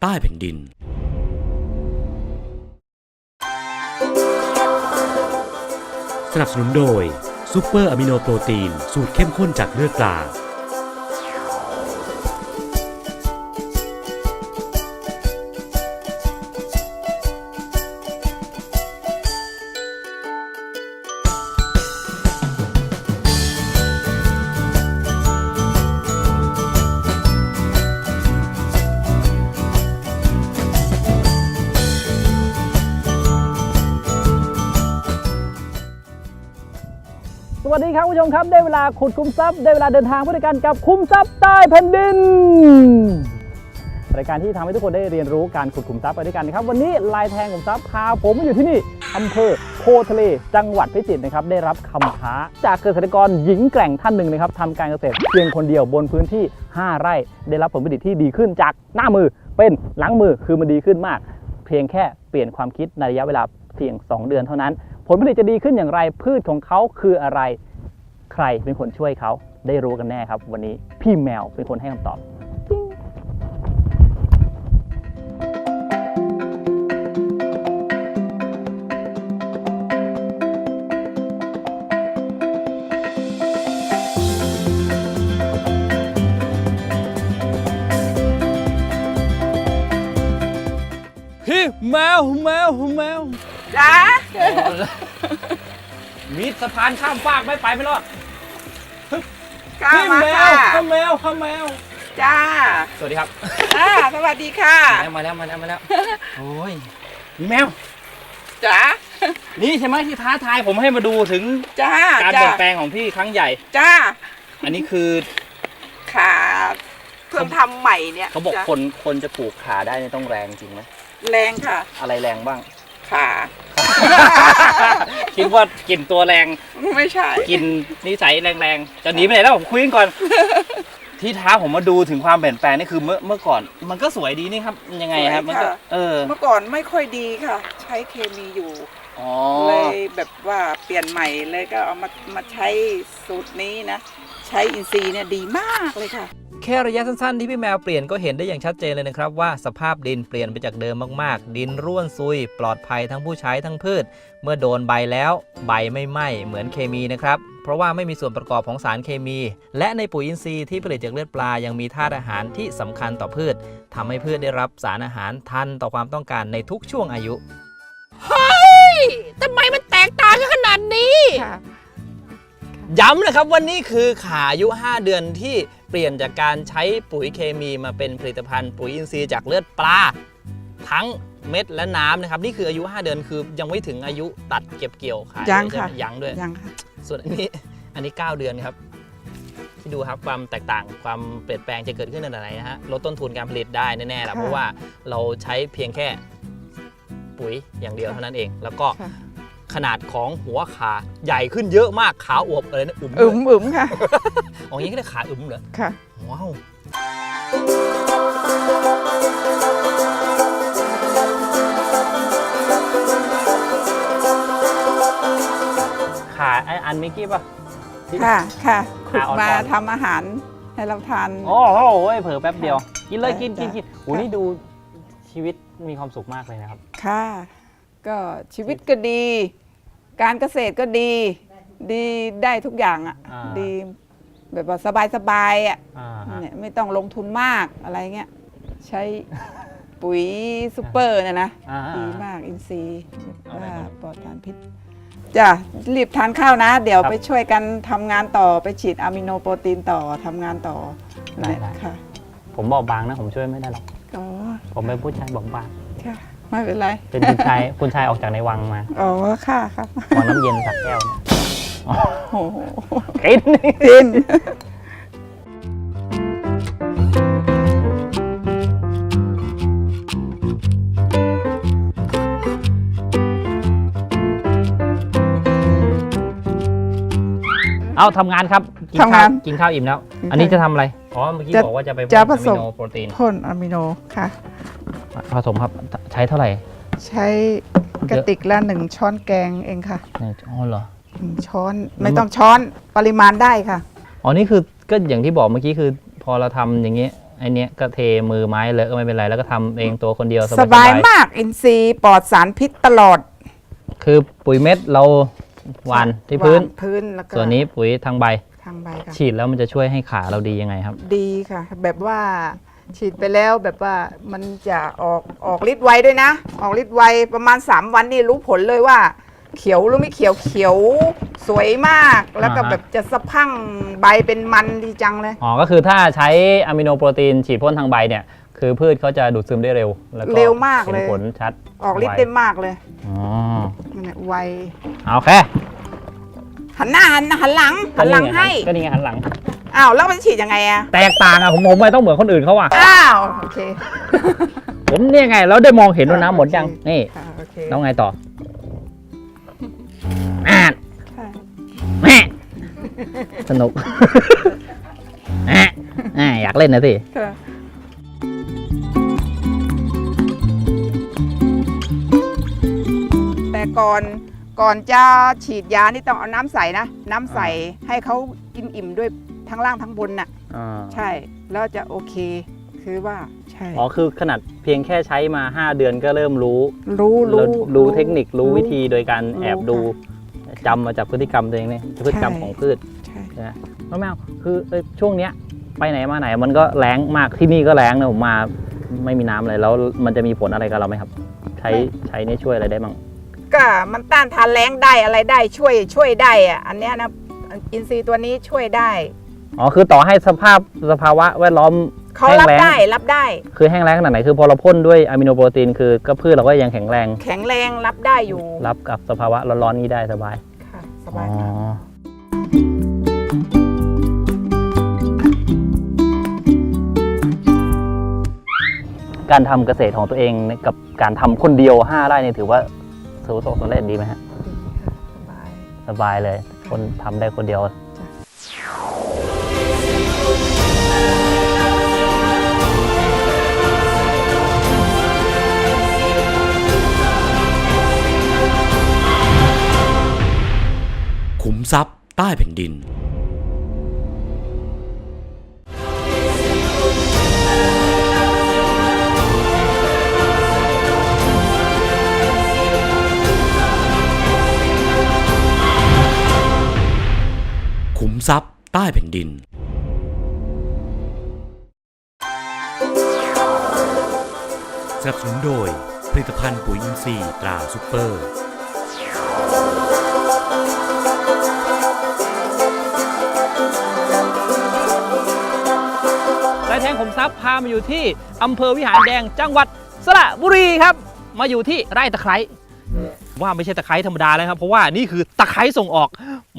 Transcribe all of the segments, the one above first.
ใต้แผ่นดิน สนับสนุนโดยซูเปอร์อะมิโนโปรตีน สูตรเข้มข้นจากเลือดปลา ครับคุณผู้ชมครับได้เวลาขุดคุมทรัพย์ได้เวลาเดินทางไปด้วยกันกับคุมทรัพย์ใต้แผ่นดิน รายการที่ทำให้ทุกคนได้เรียนรู้การขุดคุมทรัพย์ไปด้วยกันนะครับ วันนี้ลายแทงขุมทรัพย์พาผมมาอยู่ที่นี่อำเภอโพทะเลจังหวัดพิจิตรนะครับได้รับคำท้าจากเกษตรกรหญิงแกร่งท่านหนึ่งนะครับทำการเกษตรเพียงคนเดียวบนพื้นที่ 5 ไร่ ได้รับผลผลิตที่ดีขึ้นจากหน้ามือเป็นหลังมือคือมันดีขึ้นมาก เพียงแค่เปลี่ยนความคิดในระยะเวลาเพียง 2 เดือนเท่านั้น ผลผลิตจะดีขึ้นอย่างไรพืชของเขาคืออะไร ใครเป็นคนช่วยเขาได้รู้กันแน่ครับ วันนี้พี่แมวเป็นคนให้คำตอบพี่แมวแมวแมวจ้ามีสะพานข้ามฟากไม่ไปไม่รอด ข้าพี่มาแมค่ะวข้าแมวข้าแมวจ้าสวัสดีครับอ่าสวัสดีค่ะมาแล้วมาแล้วมาแล้วโอ้ยมีแมว จ้านี่ใช่ไหมที่ท้าทายผมให้มาดูถึงจ้าการเปจ้าลี่ยนแปลงของพี่ครั้งใหญ่ จ้าอันนี้คือขาเพิ่งทำใหม่เนี่ยเขาบอกจ้ะคนคนจะปลูกขาได้เนี่ยต้องแรงจริงไหมแรงค่ะ อะไรแรงบ้าง ขาคิดว่ากินตัวแรงไม่ใช่กินนิสัยแรงๆจะหนีไปไหนแล้วผมคุยกันก่อน ที่ท้าผมมาดูถึงความเปลี่ยนแปลงนี่คือเมื่อเมื่อก่อน มันก็สวยดีนี่ครับยังไงครับมันก็เออ เมื่อก่อนไม่ค่อยดีค่ะ ใช้เคมีอยู่อ๋อเลยแบบว่าเปลี่ยนใหม่เลยก็เอามามาใช้สูตรนี้นะ ใช้อินทรีย์เนี่ยดีมากเลยค่ะแค่ระยะสั้นๆที่พี่แมวเปลี่ยนก็เห็นได้อย่างชัดเจนเลยนะครับว่าสภาพดินเปลี่ยนไปจากเดิมมากๆ ดินร่วนซุย ปลอดภัยทั้งผู้ใช้ทั้งพืช เมื่อโดนใบแล้วใบไม่ไหม้เหมือนเคมีนะครับเพราะว่าไม่มีส่วนประกอบของสารเคมี และในปุ๋ยอินทรีย์ที่ผลิตจากเลือดปลายังมีธาตุอาหารที่สำคัญต่อพืชทำให้พืชได้รับสารอาหารทันต่อความต้องการในทุกช่วงอายุทำไมมันแตกต่างกันขนาดนี้ค่ะย้ำนะครับว่านี่คือขาอายุ 5 เดือนที่ เปลี่ยนจากการใช้ปุ๋ยเคมีมาเป็นผลิตภัณฑ์ปุ๋ยอินทรีย์จากเลือดปลา ทั้งเม็ดและน้ำนะครับ นี่คืออายุ 5 เดือนคือยังไม่ถึงอายุตัดเก็บเกี่ยวขายยังใช่ไหมค่ะยังด้วย ยังค่ะส่วนอันนี้ อันนี้ 9 เดือนครับที่ดูครับความแตกต่างความเปลี่ยนแปลงจะเกิดขึ้นในไหนนะฮะลดต้นทุนการผลิตได้แน่ๆแหละค่ะเพราะว่าเราใช้เพียงแค่ปุ๋ยอย่างเดียวเท่านั้นเอง แล้วก็ค่ะ ขนาดของหัวขาใหญ่ขึ้นเยอะมากขาอวบเลยนะอึมอึมอึมค่ะอ๋ออย่างนี้ก็เรียกขาอึมเหรอค่ะว้าวขาไออันมิกกี้ป่ะค่ะค่ะขุดขาอ่อนๆ มาทำอาหารให้เราทาน โอ้โหเผลอแป๊บเดียว กินเลยกินกินจ้ะกินโอ้นี่ดูชีวิตมีความสุขมากเลยนะครับ ค่ะ ก็ชีวิตก็ดี การเกษตรก็ดี ดีได้ทุกอย่างอะอ่า ดีแบบว่าสบายๆอะอ่าฮะเนี่ยไม่ต้องลงทุนมากอะไรเงี้ยใช้ปุ๋ยซูเปอร์เนี่ยนะอ่าดีมากอินทรีย์เอาไปว่าก่อนปลอดสารพิษจ้ะรีบทานข้าวนะ เดี๋ยวครับไปช่วยกันทำงานต่อไปฉีดอะมิโนโปรตีนต่อทำงานต่อได้เนี่ยได้ ค่ะผมบอกบางนะ ผมช่วยไม่ได้หรอก อ๋อผมเป็นผู้ชายบอกบาง ค่ะ ไม่เป็นไร เป็นคุณชาย คุณชายออกจากในวังมาอ๋อค่ะครับวังน้ำเย็นสักแก้วเนี่ยโอ้โหกินกินเอาทำงานครับ กินทำข้างาวนกินข้าวอิ่มแล้วกินข้าวอันนี้จะทำอะไร อ๋อ เมื่อกี้จะบอกว่าจะไปจะผอะสมิมโนโปรตีนพ่นอะมิโนค่ะ ผสมครับใช้เท่าไหร่ ใช้กระติกละหนึ่งช้อนแกงเองค่ะหนึ่งอ๋อเหรอ หนึ่งช้อนไม่ต้องช้อนปริมาณได้ค่ะ อ๋อนี่คือก็อย่างที่บอกเมื่อกี้คือพอเราทำอย่างเงี้ยไอเนี้ยก็เทมือไม้เลอะก็ไม่เป็นไรแล้วก็ทำเองตัวคนเดียวสสบาบายยๆมากอินทรีย์ปลอดสารพิษตลอดคือปุ๋ยเม็ดเราหวานที่พื้น วางพื้นแล้วก็ส่วนนี้ปุ๋ยทางใบ ทางใบค่ะ ฉีดแล้วมันจะช่วยให้ขาเราดียังไงครับ ดีค่ะ แบบว่า ฉีดไปแล้วแบบว่ามันจะออกออกฤทธิ์ไวด้วยนะ ออกฤทธิ์ไวประมาณ 3 วันนี่รู้ผลเลยว่า เขียวหรือไม่เขียวเขียวสวยมาก แล้วก็อ่าฮะ แบบจะสะพรั่งใบเป็นมันดีจังเลย อ๋อ ก็คือถ้าใช้อะมิโนโปรตีนฉีดพ่นทางใบเนี่ย คือพืชเขาจะดูดซึมได้เร็ว แล้วก็เร็วมากเลย ห็นผลชัดออกฤทธิ์ไวได้มากเลยอ๋อนั่นแหละไวเอาโอเคหันหน้าหันหันหลังหันหลังให้ ก็นี่ไงหันหลัง อ้าวแล้วมันฉีดยังไงอะแตกต่างอะผมผมไม่ต้องเหมือนคนอื่นเขาอะอ้าวโอเคผมเนี่ยไง แล้วได้มองเห็นว่าน้ำหมดยังนี่ค่ะโอเคแล้วไงต่ออ่านใช่แม่สนุกอะอะอยากเล่นนะสิ ค่ะแต่ก่อนก่อนจะฉีดยานี่ต้องเอาน้ำใสนะ น้ำใสให้เขากินอิ่มด้วย ทั้งล่างทั้งบนน่ะใช่ แล้วจะโอเค คือว่าใช่ อ๋อคือขนาดเพียงแค่ใช้มา 5 เดือนก็เริ่มรู้รู้รู้รู้รู้เทคนิครู้วิธีโดยการรู้แอบดูค่ะจำมาจากพฤติกรรมตัวเองเนี่ยพฤติกรรมใช่ของพืชใช่ใช่ไหมน้องแมวคือเอ้ยช่วงเนี้ยไปไหนมาไหนมันก็แรงมากที่นี่ก็แรงนะผมมาไม่มีน้ำเลยแล้วมันจะมีผลอะไรกับเราไหมครับ ใช้ใช้เนี่ยช่วยอะไรได้บ้างก็มันต้านทานแรงได้อะไรได้ช่วยช่วยได้อะอันเนี้ยนะอินทรีย์ตัวนี้ช่วยได้ อ๋อคือต่อให้สภาพสภาวะแวดล้อมเขาแห้งรับแล้งได้รับได้ คือแห้งแล้งขนาดไหนคือพอเราพ่นด้วยอะมิโนโปรตีนคือก็พืชเราก็ยังแข็งแรง แข็งแรงรับได้อยู่รับกับสภาวะร้อนๆนี้ได้สบายค่ะสอ๋บายอมากการทำเกษตรของตัวเองกับการทำคนเดียว 5ไร่เนี่ยถือว่าสูงสำเร็จดีไหมฮะ ดีค่ะสบาย สบายเลย คนทำได้คนเดียว ขุมทรัพย์ใต้แผ่นดิน ขุมทรัพย์ใต้แผ่นดิน สนับสนุนโดยผลิตภัณฑ์ปุ๋ยอินทรีย์ตราซุปเปอร์ ทรัพย์พามาอยู่ที่อำเภอวิหารแดงจังหวัดสระบุรีครับ มาอยู่ที่ไร่ตะไคร้ว่าไม่ใช่ตะไคร้ธรรมดาแล้วครับเพราะว่านี่คือตะไคร้ส่งออก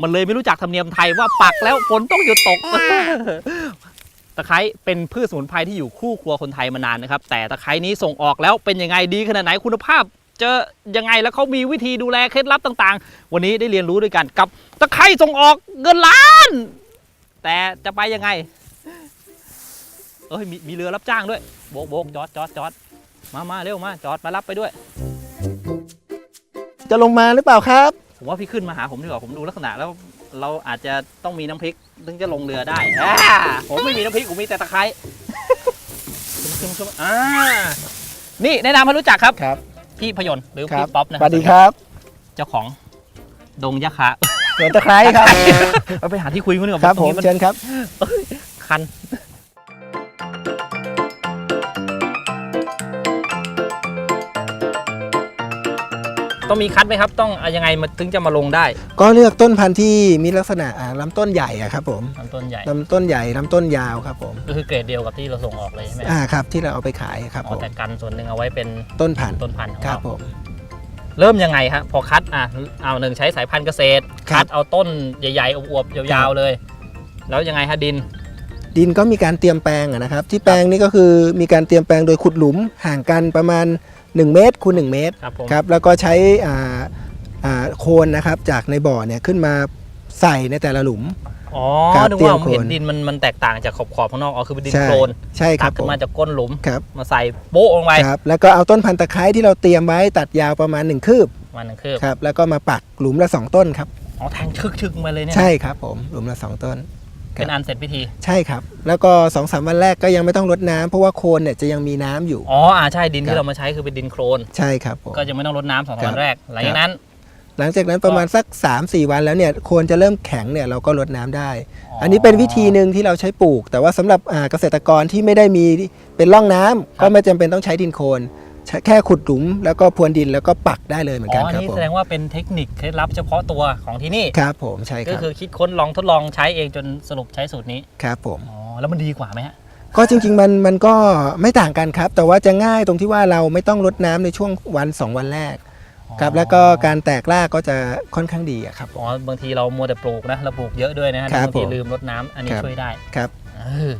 มันเลยไม่รู้จักธรรมเนียมไทยว่าปักแล้วฝนต้องหยุดตก ตะไคร้เป็นพืชสมุนไพรที่อยู่คู่ครัวคนไทยมานานนะครับ แต่ตะไคร้นี้ส่งออกแล้วเป็นยังไงดีขนาดไหนคุณภาพเจอยังไงแล้วเขามีวิธีดูแลเคล็ดลับต่างๆ วันนี้ได้เรียนรู้ด้วยกันกับตะไคร้ส่งออกเงินล้าน แต่จะไปยังไง เอ้ยมีมีเรือรับจ้างด้วยโบกโบกจอดจอดจอดมามาเร็วมาจอดมารับไปด้วย จะลงมาหรือเปล่าครับ ผมว่าพี่ขึ้นมาหาผมดีกว่าผมดูลักษณะแล้วเราอาจจะต้องมีน้ำพริกถึงจะลงเรือได้อ่าผมไม่มีน้ำพริกผมมีแต่ตะไคร้ชมชมชมอ่านี่แนะนำให้รู้จักครับ ครับพี่พยนต์หรือครัพี่ป๊อปนะสวัสดีครับ เจ้าของดงยะคะสวนตะไคร้ครับ เอาไปหาที่คุยกันดีกว่าครับตผงมนี้นเชิญครับ คัน ต้องมีคัดไหมครับต้องเอายังไงมาถึงจะมาลงได้ก็เลือกต้นพันธุ์ที่มีลักษณะอ่าลำต้นใหญ่อะครับผมลำต้นใหญ่ลำต้นใหญ่ลำต้นยาวครับผมก็คือเกรดเดียวกับที่เราส่งออกเลยใช่ไหมอ่าครับที่เราเอาไปขายครับอ๋ผอมแต่กันส่วนหนึ่งเอาไว้เป็นต้นพันธุ์ต้นพันธุ์ของครับเราผม เริ่มยังไงฮะพอคัดอะเอาหนึ่งใช้สายพันธุ์เกษตรครับ คัดเอาต้นใหญ่ๆอวบๆยาวๆเลย แล้วยังไงฮะดิน ดินก็มีการเตรียมแปลงอะนะครับ ที่แปลงนี้ก็คือมีการเตรียมแปลงโดยขุดหลุมห่างกันประมาณ 1 เมตรคูณ1เมตรครับผม ครับแล้วก็ใช้อ่าอ่าโคนนะครับจากในบ่อเนี่ยขึ้นมาใส่ในแต่ละหลุม อ๋อครับนึกว่าผมเตรียมโคลนเห็นดินมันมันแตกต่างจากขอบขอบๆข้างนอกอ๋อคือเป็นดินใช่โคลนใช่คตัรักบผขึ้นมมาจากก้นหลุม ครับมาใส่โบ๊ะลงไปครับ แล้วก็เอาต้นพันธุ์ตะไคร้ที่เราเตรียมไว้ตัดยาวประมาณ 1 คืบมันหนึ่งคืบครับแล้วก็มาปักหลุมละ 2 ต้นครับ อ๋อแทงชึกๆมาเลยเนี่ยใช่ครับผมหลุมละ 2 ต้น เป็นอันเสร็จพิธี ใช่ครับ แล้วก็2อสวันแรกก็ยังไม่ต้องรดน้ำเพราะว่าโคนเนี่ยจะยังมีน้ำอยู่ อ๋ออ่าใช่ดินครัที่บเรามาใช้คือเป็นดินโคลนใช่ครับผม ก็จะไม่ต้องรดน้ำสองสามครัวับ นแรก หลังจากนั้น หลังจากนั้นประมาณสัก 3-4 วันแล้วเนี่ยโคนจะเริ่มแข็งเนี่ยเราก็รดน้ำได้อันนี้เป็นวิธีหนึ่งที่เราใช้ปลูก แต่ว่าสำหรับอ่าเกษตรกรที่ไม่ได้มีเป็นร่องน้ำก็ไม่จำเป็นต้องใช้ดินโคลน ใช้แค่ขุดหลุมแล้วก็พรวนดินแล้วก็ปักได้เลยเหมือนอ๋กัอนอันครับนี้ผมแสดงว่าเป็นเทคนิคเคล็ดลับเฉพาะตัวของที่นี่ ครับผมใช่คก็รับคือคิดค้นลองทดลองใช้เองจนสรุปใช้สูตรนี้ ครับผม อ๋อ แล้วมันดีกว่าไหมฮะ ก็จริงๆมันมันก็ไม่ต่างกันครับ แต่ว่าจะง่ายตรงที่ว่าเราไม่ต้องรดน้ำในช่วงวัน 2 วันแรกครับ แล้วก็การแตกรากก็จะค่อนข้างดีอะครับผมอ๋อ บางทีเรามัวแต่ปลูกนะ เราปลูกเยอะด้วยนะฮะครับบางทีผมลืมรดน้ำอันนี้ครับ ช่วยได้ ครับ เออ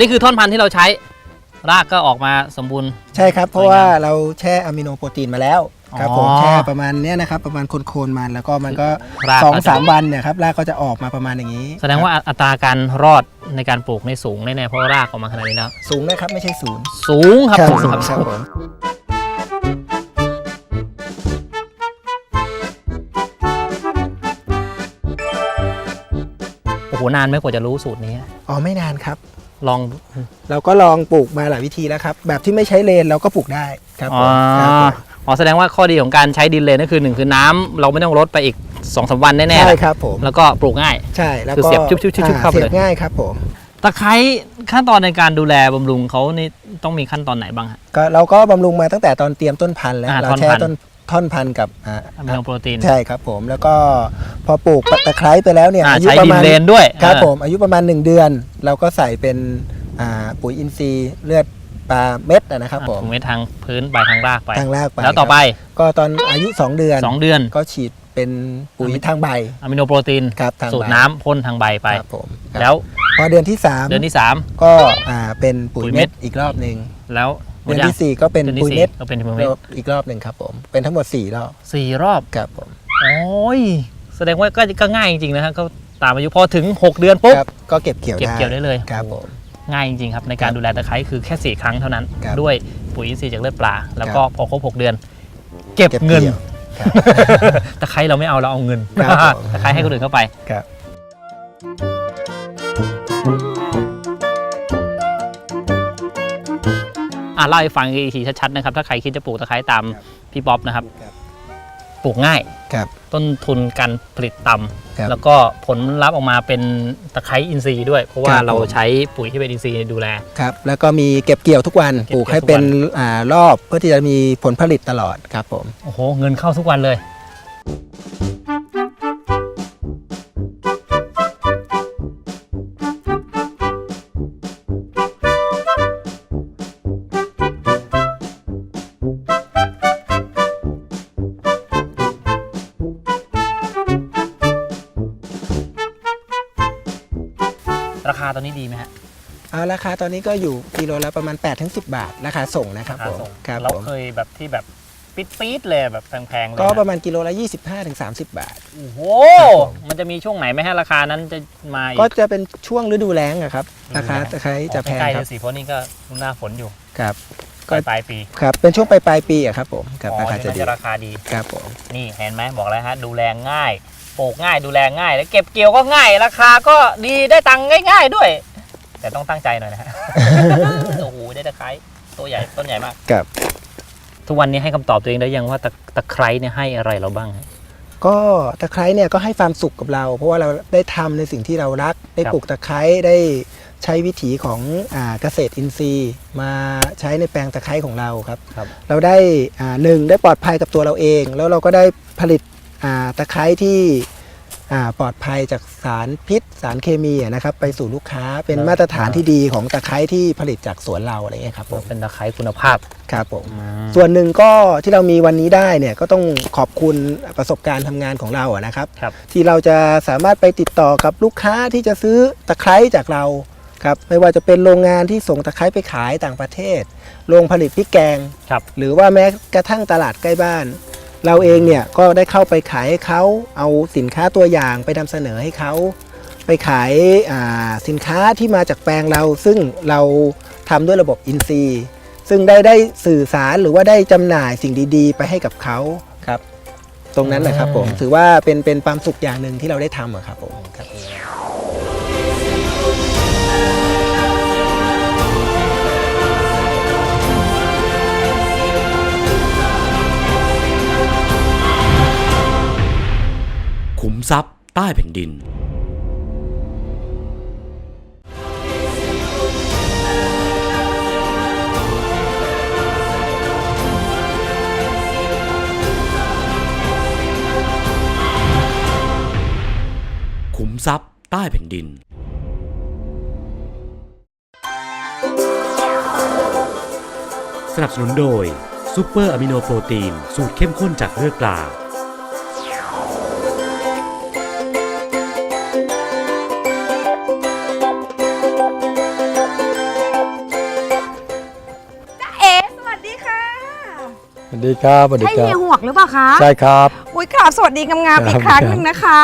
อ๋อนี่คือท่อนพันธุ์ที่เราใช้ รากก็ออกมาสมบูรณ์ ใช่ครับ เพราะว่าเราแช่อะมิโนโปรตีนมาแล้วครับผมอ๋อแช่ประมาณเนี้ยนะครับประมาณโคนๆมันแล้วก็มันก็รากสองก็จะ สามวันเนี่ยครับรากก็จะออกมาประมาณอย่างนี้แสดงว่าอัตราการรอดในการปลูกในสูงแน่ๆเพราะว่ารากออกมาขนาดนี้แล้ว สูงนะครับไม่ใช่ศูนย์สูงครับครับสูงสูงครับครับผมโอ้โหนานไหมกว่าจะรู้สูตรนี้ อ๋อไม่นานครับ ลองเราก็ลองปลูกมาหลายวิธีแล้วครับ แบบที่ไม่ใช้เลนเราก็ปลูกได้ครับผอ๋อมครับผมอ๋อแสดงว่าข้อดีของการใช้ดินเลนก็คือหนึ่งคือน้ำเราไม่ต้องลดไปอีก2อสวันแน่ๆใช่แหละครับผมแล้วก็ปลูกง่ายใช่แล้วคือก็เสียบชุบๆๆๆอ่เข้าไปเลยสียบง่ายครับผมตะไคร้ขั้นตอนในการดูแลบำรุงเขานี่ต้องมีขั้นตอนไหนบ้างฮะก็เราก็บำรุงมาตั้งแต่ตอนเตรียมต้นพันธุ์แล้วอ่าเราท่อนแช่พันธุ์ต้น ท่อนพันธุ์กับอ่าอะมิโนโปรตีน ใช่ครับผมแล้วก็พอปลูกตะไคร้ไปแล้วเนี่ยอ่าอายุใช้ประดินมาณเลนด้วยครับเออผมอายุประมาณ 1 เดือน เราก็ใส่เป็นอ่าปุ๋ยอินทรีย์เลือดปลาเม็ดอะนะครับผมถุงเม็ดทางพื้นใบทางรากไป ทางรากไปแล้วต่อไป ครับก็ตอนอายุ 2 เดือน 2 เดือน ก็ฉีดเป็นปุ๋ยทางใบอะมิโนโปรตีน ครับทางสูตใบรน้ำพ่นทางใบไป ครับผมครับแล้วพอเดือนที่ 3 เดือนที่3ก็อ่าเป็นปุ๋ยปุ๋ยเม็เม็ดดอีกรอบหนึ่งแล้วหม เดืดอนยังที่4ก็เป็นเดือนที่ปุ๋ยสี่เม็ดก็เป็นปุ๋ยเม็ดรอบอีกรอบหนึ่งครับผมเป็นทั้งหมด4รอบสี่รอบ ครับผมโอ้ย แสดงว่าก็ก็ง่ายจริงๆนะฮะก็ตามอายุพอถึง 6 เดือนปุ๊บ ครับก็เก็บเกี่ยวเก็บได้เกี่ยวได้เลย ครับผม ง่ายจริงๆครับ ในการดูแลตะไคร้คือแค่ 4 ครั้งเท่านั้น ครับด้วยปุ๋ยอินทรีย์จากเลือดปลา แล้วครับก็พอครบ 6 เดือน เก็บเก็บเงินเกี่ยวครับตะไคร้เราไม่เอาเราเอาเงิน ครับผมตะไคร้ให้คนอื่นเข้าไป ครับ อะเล่าให้ฟังอีกทีชัดๆนะครับ ถ้าใครคิดจะปลูกตะไคร้ตามพี่ป๊อปนะครับ ครับปลูกง่าย ครับ ต้นทุนการผลิตต่ครับำแล้วก็ผลลัพธ์ออกมาเป็นตะไคร้อินทรีย์ด้วย เพราะว่าครับ เราผมใช้ปุ๋ยที่เป็นอินทรีย์ดูแล ครับแล้วก็มีเก็บเกี่ยวทุกวันเก็บปลูกเกี่ยวให้ทุกวันเป็นอ่ารอบเพื่อที่จะมีผลผลิตตลอดครับผม โอ้โห เงินเข้าทุกวันเลย อาราคาตอนนี้ก็อยู่กิโลละประมาณ8-10บาทราคาส่งนะครับราคาผมส่งครับเราผมเคยแบบที่แบบปิดปี๊ดๆเลยแบบแพงๆเลยก็นะประมาณกิโลละ 25-30บาท โอ้โหครับผมมันจะมีช่วงไหนไหมฮะราคานั้นจะมาอีกก็จะเป็นช่วงฤดูแล้งอะครับฤดูแล้งราคาตะไคร้จะแพงใกล้ๆคเลรับยสิเพราะนี่ก็หน้าฝนอยู่ครับปลายปลายปีครับเป็นช่วงปลายปลายๆปีอะครับผมครับอ๋อราคาเดี๋ยวจะมันดีจะราคาดี ครับผม นี่เห็นไหมบอกแล้วฮะ ดูแลง่ายปลูกง่ายดูแลง่าย แล้วเก็บเกี่ยวก็ง่าย ราคาก็ดีได้ตังค์ง่าย ๆ ด้วย แต่ต้องตั้งใจหน่อยนะฮะ โอ้โหได้ตะไคร้ตัวใหญ่ต้นใหญ่มาก ครับ ทุกวันนี้ให้คำตอบตัวเองได้ยังว่าตะตะไคร้เนี่ยให้อะไรเราบ้างฮะ ก็ตะไคร้เนี่ยก็ให้ความสุขกับเรา เพราะว่าเราได้ทำในสิ่งที่เรารัก ได้ครับปลูกตะไคร้ได้ใช้วิถีของอ่าเกษตรอินทรีย์ มาใช้ในแปลงตะไคร้ของเราครับ ครับ เราได้อ่าหนึ่งได้ปลอดภัยกับตัวเราเอง แล้วเราก็ได้ผลิตอ่าตะไคร้ที่อ่า ปลอดภัยจากสารพิษ สารเคมีอะนะครับไปสู่ลูกค้าเป็นมาตรฐานที่ดีของตะไคร้ที่ผลิตจากสวนเราอะไรเงี้ยครับผมเป็นตะไคร้คุณภาพครับผมส่วนหนึ่งก็ที่เรามีวันนี้ได้เนี่ยก็ต้องขอบคุณประสบการณ์ทำงานของเราอะนะครับครับ ที่เราจะสามารถไปติดต่อกับลูกค้าที่จะซื้อตะไคร้จากเราครับไม่ว่าจะเป็นโรงงานที่ส่งตะไคร้ไปขายต่างประเทศ โรงผลิตพริกแกงครับหรือว่าแม้กระทั่งตลาดใกล้บ้าน เราเองเนี่ยก็ได้เข้าไปขายให้เขาเอาสินค้าตัวอย่างไปนำเสนอให้เขาไปขายาสินค้าที่มาจากแปลงเรา ซึ่งเราทำด้วยระบบอินซีซึ่งได้ได้สื่อสารหรือว่าได้จำหน่ายสิ่งดีๆ ไปให้กับเขาครับ ตรงนั้นแหละครับผมอืมถือว่าเป็นเป็นความสุขอย่างหนึ่งที่เราได้ทำอะครับผมครับ ขุมทรัพย์ใต้แผ่นดิน ขุมทรัพย์ใต้แผ่นดินสนับสนุนโดยซูเปอร์อะมิโนโปรตีน สูตรเข้มข้นจากเลือดปลา ดีครับสวัสดีใช่ครัเฮียบหวกหรือเปล่าคะใช่ครับ อุ้ยกราบสวัสดีงามๆอีกครั้งหนึ่งนะคะ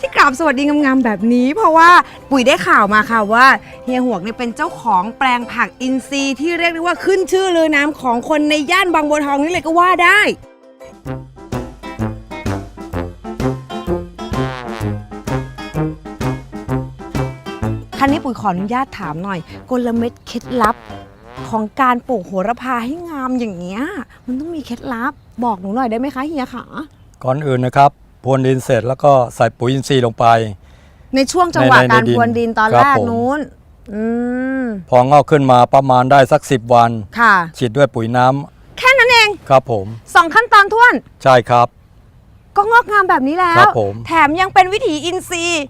ที่กราบสวัสดีงามๆแบบนี้ เพราะว่าปุ๋ยได้ข่าวมาค่ะว่าเฮียหวกเนี่ยเป็นเจ้าของแปลงผักอินทรีย์ที่เรียกได้ว่าขึ้นชื่อลือน้ำของคนในย่านบางบัวทองนี่เลยก็ว่าได้ คันนี้ปุ๋ยขออนุญาตถามหน่อยกลเม็ดเคล็ดลับ ของการปลูกโหระพาให้งามอย่างเงี้ยมันต้องมีเคล็ดลับบอกหนูหน่อยได้ไหมคะเฮียคะก่อนอื่นนะครับพรวนดินเสร็จแล้วก็ใส่ปุ๋ยอินทรีย์ลงไป ในช่วงจังหวะในในการดินพรวนดินตอนครับแรกผมนู้นอืมพองอกขึ้นมาประมาณได้สัก10วันค่ะฉีดด้วยปุ๋ยน้ำแค่นั้นเองครับผมสองขั้นตอนท้วน ใช่ครับ ก็งอกงามแบบนี้แล้ครัวบผมแถมยังเป็นวิถีอินทรีย์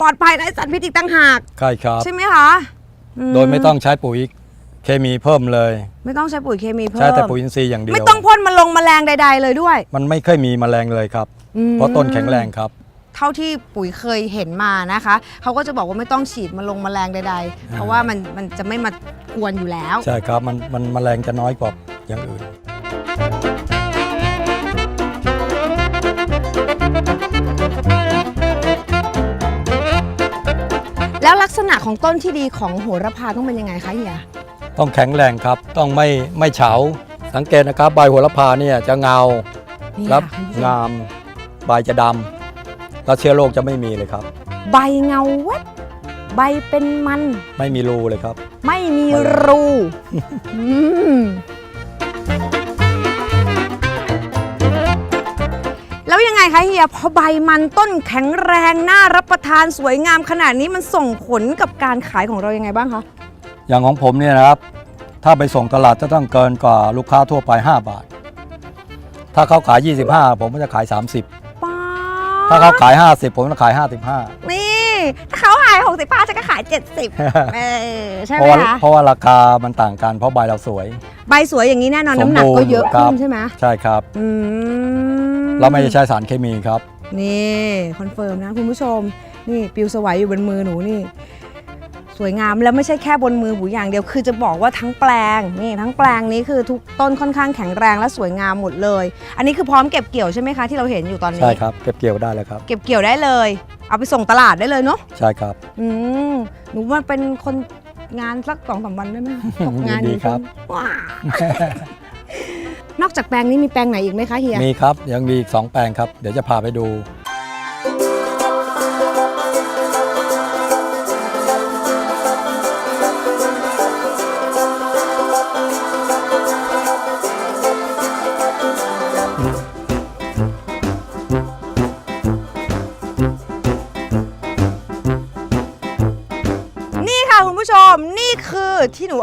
ปลอดภัยไร้สารพิษอีกต่างหาก ใช่ครับ ใช่ไหมคะอืโดยไม่ต้องใช้ปุ๋ย เคมีเพิ่มเลย ไม่ต้องใช้ปุ๋ยเคมีเพิ่มใช้แต่ปุ๋ยอินทรีย์อย่างเดียว ไม่ต้องพ่นมาลงแมลงใด ๆ เลยด้วย มันไม่เคยมีแมลงเลยครับอืมเพราะต้นแข็งแรงครับ เท่าที่ปุ๋ยเคยเห็นมานะคะ เขาก็จะบอกว่าไม่ต้องฉีดมาลงแมลงใด ๆ เพราะว่ามันมันจะไม่มากวนอยู่แล้ว ใช่ครับ มันมันแมลงจะน้อยกว่าอย่างอื่นแล้วลักษณะของต้นที่ดีของโหระพาต้องเป็นยังไงคะเฮีย ต้องแข็งแรงครับ ต้องไม่ไม่เฉา สังเกตนะครับ ใบโหระพาเนี่ยจะเงานี่แล้วค่ะคุณผู้ชมงาม ใบจะดำแล้วเชื้อโรคจะไม่มีเลยครับ ใบเงาแวบใบเป็นมัน ไม่มีรูเลยครับไม่มีไม่มีรูอืมแล้วยังไงคะเฮียพอใบมันต้นแข็งแรง น่ารับประทานสวยงามขนาดนี้มันส่งผลกับการขายของเรายังไงบ้างคะ อย่างของผมเนี่ยนะครับ ถ้าไปส่งตลาดจะต้องเกินกว่าลูกค้าทั่วไป 5 บาท ถ้าเขาขาย 25 ผมก็จะขาย 30ป้าถ้าเขาขาย 50 ผมจะขาย 55 นี่ถ้าเขาขาย60ป้าฉันก็ขาย 70เออใช่เพไหมราะว่าคะเพราะว่าราคามันต่างกันเพราะใบเราสวย ใบสวยอย่างนี้แน่นอนสมน้ำหนักบูก็รณ์เยอะครัขึ้บ นใช่ไหมใช่ครับ อืม เราไม่ได้ใช้สารเคมีครับ นี่ คอนเฟิร์มนะคุณผู้ชม นี่ปิวสวัยอยู่บนมือหนูนี่ สวยงามแล้วไม่ใช่แค่บนมือหูอย่างเดียวคือจะบอกว่าทั้งแปลงนี่ทั้งแปลงนี้คือทุกต้นค่อนข้างแข็งแรงและสวยงามหมดเลย อันนี้คือพร้อมเก็บเกี่ยวใช่ไหมคะที่เราเห็นอยู่ตอนนี้ ใช่ครับ เก็บเกี่ยวได้เลยครับ เก็บเกี่ยวได้เลย เอาไปส่งตลาดได้เลยเนาะใช่ครับ อืมหนูว่าเป็นคนงานสักสองสามวันได้ไหมตกงานยินดีครับ ว้านอกจากแปลงนี้มีแปลงไหนอีกไหมคะเฮียมีครับยังมีอีก2แปลงครับ เดี๋ยวจะพาไปดู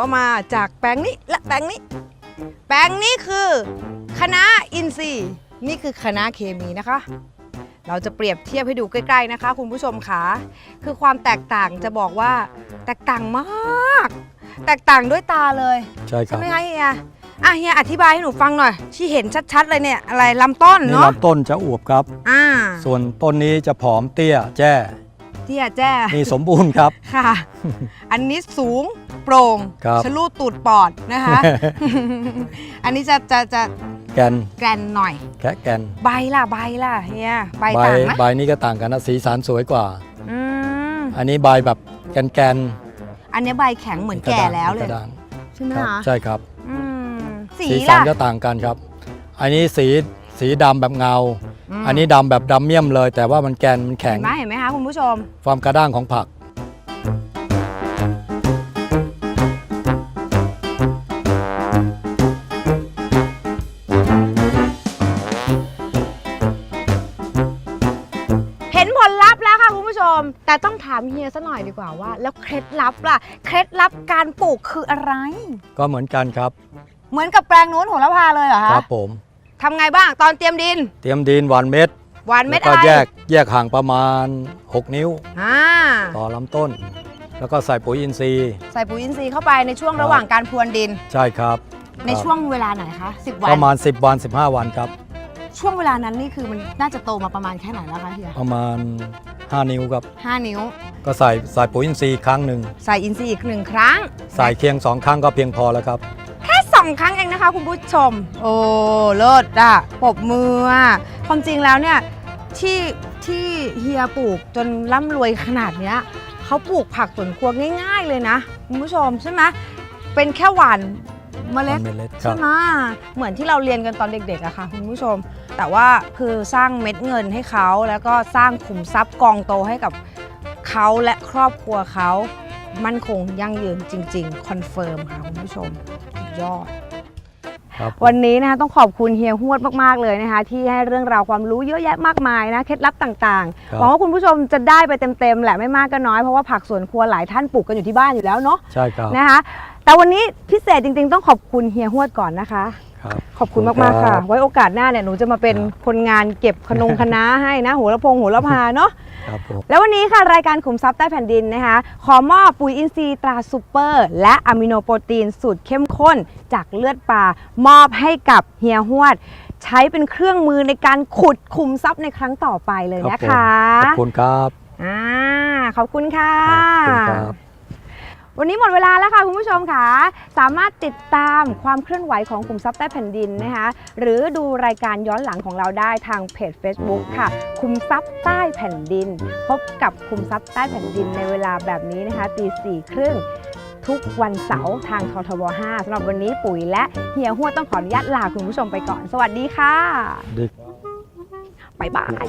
ที่หนูเอามาจากแปลงนี้และแปลงนี้ แปลงนี้คือคณะอินทรีย์นี่คือคณะเคมีนะคะ เราจะเปรียบเทียบให้ดูใกล้ ๆนะคะ คุณผู้ชมค่ะคือความแตกต่างจะบอกว่าแตกต่างมาก แตกต่างด้วยตาเลยใช่คใช่รับไหมคะเฮียอะเฮียอธิบายให้หนูฟังหน่อย ที่เห็นชัดๆเลยเนี่ยอะไรลำต้นนี่เนาะลำต้นจะอวบครับ อ่า ส่วนต้นนี้จะผอมเตี้ยแจ้ เที่ยแจ้นี่สมบูรณ์ครับ ค่ะ อันนี้สูงโปร่งครับชะลูดตูดปอดนะคะ อันนี้จะจะจะแกนแกรนหน่อย แคะแกนใบล่ะใบล่ะเฮียใบใบต่างไหมใบนี้ก็ต่างกันนะสีสันสวยกว่า อืมอันนี้ใบแบบแกนแกนอันนี้ใบแข็งเหมือนแก่แล้วเลยกระด้างใช่ไหมครับคะใช่ครับ อืมสีสีสันล่ะ ก็ต่างกันครับ อันนี้สี สีดำแบบเงา มอันนี้ดำแบบดำเมี่ยมเลย แต่ว่ามันแกนมันแข็งเห็นไหมเห็นไหมคะคุณผู้ชม ความกระด้างของผัก เห็นผลลัพธ์แล้วค่ะคุณผู้ชม แต่ต้องถามเฮียซะหน่อยดีกว่าว่า แล้วเคล็ดลับล่ะ เคล็ดลับการปลูกคืออะไร ก็เหมือนกันครับ เหมือนกับแปลงนู้นโหระพาเลยเหรอคคะรับผม ทำไงบ้างตอนเตรียมดิน เตรียมดินหวานเม็ดหวานเม็แล้ดวก็อะไรแยกแยกห่างประมาณ 6 นิ้ว อ่าต่อลำต้น แล้วก็ใส่ปุ๋ยอินทรีย์ ใส่ปุ๋ยอินทรีย์เข้าไปในช่วงระหว่างการพรวนดิน ใช่ครับในช่วงเวลาไหนคะ10วันประมาณ 10 วัน 15 วันครับ ช่วงเวลานั้นนี่คือมันน่าจะโตมาประมาณแค่ไหนแล้วคะเฮียประมาณ 5 นิ้วครับ ห้านิ้ว ก็ใส่ใส่ปุ๋ยอินทรีย์ครั้งหนึ่ง ใส่อินทรีย์อีกหนึ่งครั้ง ใส่เคียงสองครั้งก็เพียงพอแล้วครับแค่ส องครั้งเองนะคะ คุณผู้ชม โอ้เลิศอะปรบมืออะความจริงแล้วเนี่ยที่ที่เฮียปลูกจนร่ำรวยขนาดเนี้ยเขาปลูกผักสวนครัวง่าย ๆ เลยนะ คุณผู้ชมใช่ไหมเป็นแค่หวานเมล็ดเมล็ดครัใช่บไหมเหมือนที่เราเรียนกันตอนเด็กๆอะค่ะคุณผู้ชม แต่ว่าคือสร้างเม็ดเงินให้เขาแล้วก็สร้างขุมทรัพย์กองโตให้กับเขาและครอบครัวเขา มั่นคงยั่งยืนจริง ๆ คอนเฟิร์มค่ะคุณผู้ชมสุด ยอด ครับวันนี้นะคะต้องขอบคุณเฮียฮวดมากๆเลยนะคะ ที่ให้เรื่องราวความรู้เยอะแยะมากมายนะเคล็ดลับต่างครับๆหวังว่าคุณผู้ชมจะได้ไปเต็มๆแหละไม่มากก็น้อยเพราะว่าผักสวนครัวหลายท่านปลูกกันอยู่ที่บ้านอยู่แล้วเนาะ ใช่ครับ นะคะ แต่วันนี้พิเศษจริง ๆ ต้องขอบคุณเฮียฮวดก่อนนะคะ ครับ ขอบคุณมากๆค่ะรับไว้โอกาสหน้าเนี่ยหนูจะมาเป็นครับ คนงานเก็บขนงคณะให้นะโหัวละพงโหัวละพาเนาะ ครับผม แล้ววันนี้ค่ะ รายการขุมทรัพย์ใต้แผ่นดินนะคะ ขอมอบปุ๋ยอินทรีย์ตราซูเปอร์ และอะมิโนโปรตีนสูตรเข้มข้นจากเลือดปลามอบให้กับเฮียฮวด ใช้เป็นเครื่องมือในการขุดขุมทรัพย์ในครั้งต่อไปเลยนะผมคะขอบคุณครับ อ่าขอบคุณค่ะ ขอบคุณครับ วันนี้หมดเวลาแล้วค่ะคุณผู้ชมค่ะ สามารถติดตามความเคลื่อนไหวของกลุ่มซับใต้แผ่นดินนะคะ หรือดูรายการย้อนหลังของเราได้ทางเพจ Facebook ค่ะ คุมซับใต้แผ่นดิน พบกับคุมซับใต้แผ่นดินในเวลาแบบนี้นะคะตีสี่ครึ่งทุกวันเสาร์ทางททบ5สำหรับวันนี้ปุ๋ยและเฮียหัวต้องขออนุญาตลาคุณผู้ชมไปก่อน สวัสดีค่ะดึกบายบาย